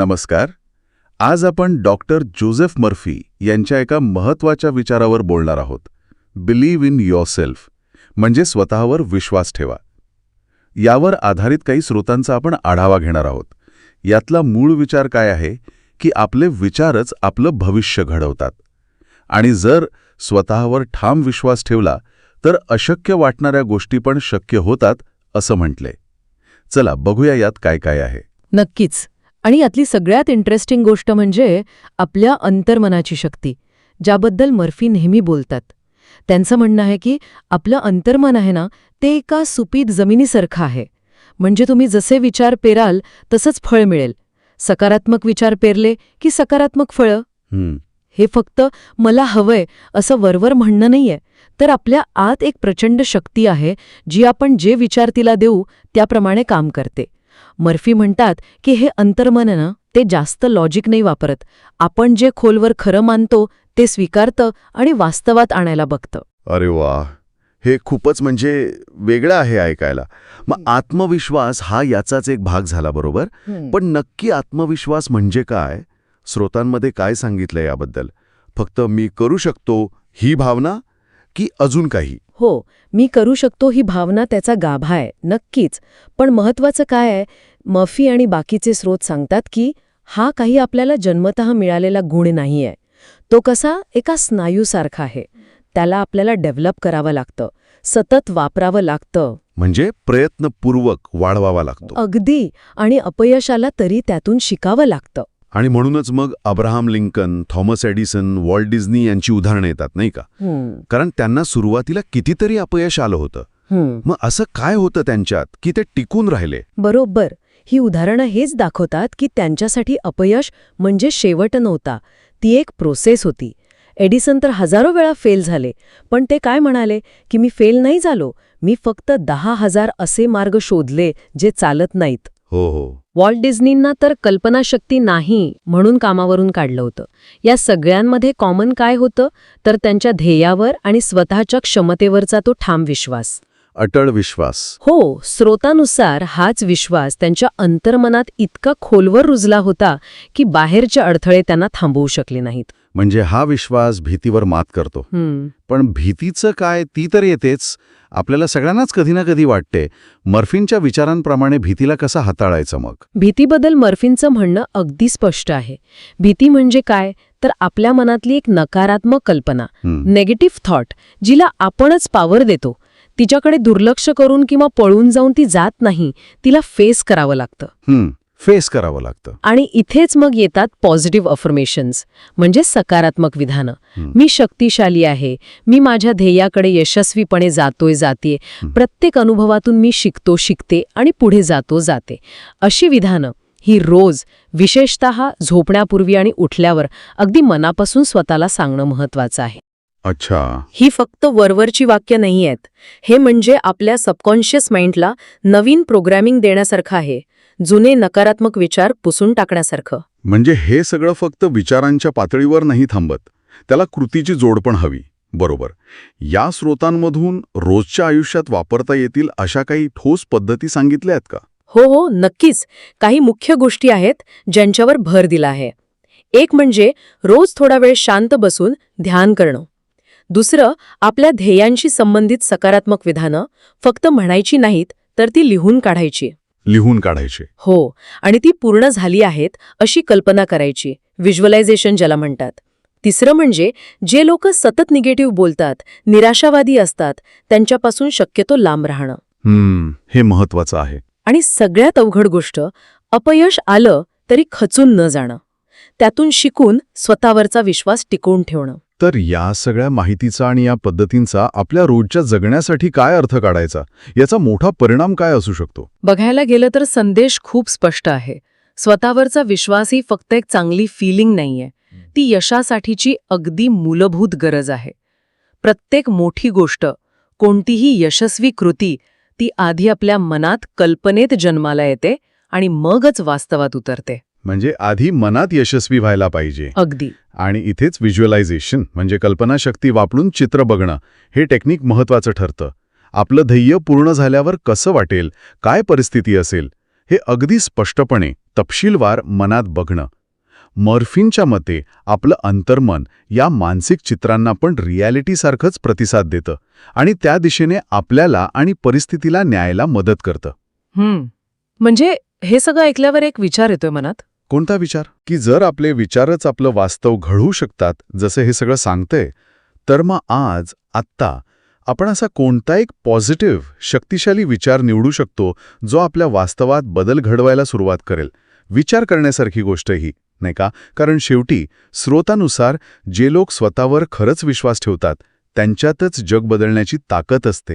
नमस्कार. आज आपण डॉक्टर जोसेफ मर्फी यांच्या एका महत्त्वाच्या विचारावर बोलणार आहोत. बिलीव्ह इन युअरसेल्फ म्हणजे स्वतःवर विश्वास ठेवा. यावर आधारित काही स्रोतांचा आपण आढावा घेणार आहोत. यातला मूळ विचार काय आहे? की आपले विचारच आपलं भविष्य घडवतात. आणि जर स्वतःवर ठाम विश्वास ठेवला तर अशक्य वाटणाऱ्या गोष्टी पण शक्य होतात असं म्हटलंय चला बघूया यात काय काय आहे. नक्कीच. आणि यातली सगळ्यात इंटरेस्टिंग गोष्ट म्हणजे आपल्या अंतर्मनाची शक्ती ज्याबद्दल मर्फी नेहमी बोलतात. त्यांचं म्हणणं आहे की आपलं अंतर्मन आहे ना ते एका सुपीत जमिनीसारखं आहे. म्हणजे तुम्ही जसे विचार पेराल तसंच फळ मिळेल. सकारात्मक विचार पेरले की सकारात्मक फळं? हं, हे फक्त मला हवंय असं वरवर म्हणणं नाहीये. तर आपल्या आत एक प्रचंड शक्ती आहे जी आपण जे विचार तिला देऊ त्याप्रमाणे काम करते. मर्फी म्हणतात की हे अंतर्मन आहे ना ते जास्त लॉजिक नाही वापरत. आपण जे खोलवर खरं मानतो ते स्वीकारतं आणि वास्तवात आणायला बघतं. अरे वा. हे खूपच म्हणजे वेगळं आहे ऐकायला. मग आत्मविश्वास हा याचाच एक भाग झाला बरोबर? पण नक्की आत्मविश्वास म्हणजे काय? स्रोतांमध्ये काय सांगितलं याबद्दल? फक्त मी करू शकतो ही भावना? की अजून काही. हो मी करू शकतो ही भावना त्याचा गाभा आहे नक्कीच. पण महत्वाचं काय आहे मफी आणि बाकीचे स्रोत सांगतात की हा काही आपल्याला जन्मतः मिळालेला गुण नाही आहे तो कसा एका स्नायूसारखा आहे. त्याला आपल्याला डेव्हलप करावं लागतं सतत वापरावं लागतं. म्हणजे प्रयत्नपूर्वक वाढवावा लागतो. अगदी. आणि अपयश आला तरी त्यातून शिकावं लागतं. आणि म्हणूनच मग Abraham Lincoln Thomas Edison Walt Disney यांची उदाहरणं येतात नाही का? कारण त्यांना सुरुवातीला कितीतरी अपयश आलं होतं. मग असं काय होतं त्यांच्यात की ते टिकून राहिले? बरोबर. ही उदाहरणं हेच दाखवतात की त्यांच्यासाठी अपयश म्हणजे शेवट नव्हता. ती एक प्रोसेस होती. एडिसन तर हजारो वेळा फेल झाले. पण ते काय म्हणाले? की मी फेल नाही झालो. मी फक्त दहा हजार असे मार्ग शोधले जे चालत नाहीत. हो हो. वॉल्ट डिझनींना तर कल्पनाशक्ती नाही म्हणून कामावरून काढलं होतं. या सगळ्यांमध्ये कॉमन काय होतं? तर त्यांच्या ध्येयावर आणि स्वतःच्या क्षमतेवरचा तो ठाम विश्वास. अटळ विश्वास. हो स्रोतानुसार हाच विश्वास त्यांच्या अंतर्मनात इतका खोलवर रुजला होता की बाहेरचे अडथळे त्यांना थांबवू शकले नाहीत. म्हणजे हा विश्वास भीतीवर मात करतो. पण भीतीचं काय ती तर येतेच. आपल्याला सगळ्यांनाच कधी ना कधी वाटते मर्फींच्या विचारांप्रमाणे भीतीला कसा हाताळायचं मग? भीतीबद्दल मर्फींचं म्हणणं अगदी स्पष्ट आहे. भीती म्हणजे काय? तर आपल्या मनातली एक नकारात्मक कल्पना नेगेटिव्ह थॉट जिला आपणच पॉवर देतो. तिच्याकडे दुर्लक्ष करून किंवा पळून जाऊन ती जात नाही तिला फेस करावं लागतं. फेस करावं लागतं. आणि इथेच मग येतात पॉझिटिव्ह अफर्मेशन्स म्हणजे सकारात्मक विधानं. मी शक्तिशाली आहे मी माझ्या ध्येयाकडे यशस्वीपणे जातोय जाते. प्रत्येक अनुभवातून मी शिकतो शिकते आणि पुढे जातो जाते. अशी विधानं ही रोज विशेषतः झोपण्यापूर्वी आणि उठल्यावर अगदी मनापासून स्वतःला सांगणं महत्वाचं आहे. अच्छा. ही फक्त वरवरची वाक्य नाही आहेत हे म्हणजे आपल्या सबकॉन्शियस माइंडला नवीन प्रोग्रॅमिंग देण्यासारखं आहे. जुने नकारात्मक विचार पुसून टाकण्यासारखं. म्हणजे हे सगळं फक्त विचारांच्या पातळीवर नाही थांबत त्याला कृतीची जोड पण हवी बरोबर. या स्रोतांमधून रोजच्या आयुष्यात वापरता येतील अशा काही ठोस पद्धती सांगितल्या आहेत का? हो हो नक्कीच. काही मुख्य गोष्टी आहेत ज्यांच्यावर भर दिला आहे. एक म्हणजे रोज थोडा वेळ शांत बसून ध्यान करणं. दुसरं आपल्या ध्येयांशी संबंधित सकारात्मक विधानं फक्त म्हणायची नाहीत तर ती लिहून काढायची. लिहून काढायचे. हो आणि ती पूर्ण झाली आहेत अशी कल्पना करायची व्हिज्युअलायझेशन ज्याला म्हणतात. तिसरं म्हणजे जे लोक सतत निगेटिव्ह बोलतात निराशावादी असतात त्यांच्यापासून शक्यतो लांब राहणं. हम्म हे महत्वाचं आहे. आणि सगळ्यात अवघड गोष्ट अपयश आलं तरी खचून न जाणं. त्यातून शिकून स्वतःवरचा विश्वास टिकवून ठेवणं. तर या सगळ्या माहितीचा आणि या पद्धतींचा आपल्या रोजच्या जगण्यासाठी काय अर्थ काढायचा? याचा मोठा परिणाम काय असू शकतो? बघायला गेलं तर संदेश खूप स्पष्ट आहे. स्वतःवरचा विश्वास ही फक्त एक चांगली फिलिंग नाहीये. ती यशासाठीची अगदी मूलभूत गरज आहे. प्रत्येक मोठी गोष्ट कोणतीही यशस्वी कृती ती आधी आपल्या मनात कल्पनेत जन्माला येते आणि मगच वास्तवात उतरते. म्हणजे आधी मनात यशस्वी व्हायला पाहिजे. अगदी. आणि इथेच व्हिज्युअलायझेशन म्हणजे कल्पनाशक्ती वापरून चित्र बघणं हे टेक्निक महत्वाचं ठरतं. आपलं ध्येय पूर्ण झाल्यावर कसं वाटेल काय परिस्थिती असेल हे अगदी स्पष्टपणे तपशीलवार मनात बघणं. मॉर्फिनच्या मते आपलं अंतर्मन या मानसिक चित्रांना पण रिॲलिटीसारखंच प्रतिसाद देतं आणि त्या दिशेने आपल्याला आणि परिस्थितीला न्यायला मदत करतं. म्हणजे हे सगळं ऐकल्यावर एक विचार येतोय मनात? कोणता विचार? की जर आपले विचारच आपलं वास्तव घडवू शकतात जसं हे सगळं सांगतंय तर मग आज आत्ता आपण असा कोणता एक पॉझिटिव्ह शक्तिशाली विचार निवडू शकतो जो आपल्या वास्तवात बदल घडवायला सुरुवात करेल. विचार करण्यासारखी गोष्ट ही नाही का? कारण शेवटी स्रोतानुसार जे लोक स्वतःवर खरंच विश्वास ठेवतात त्यांच्यातच जग बदलण्याची ताकद असते.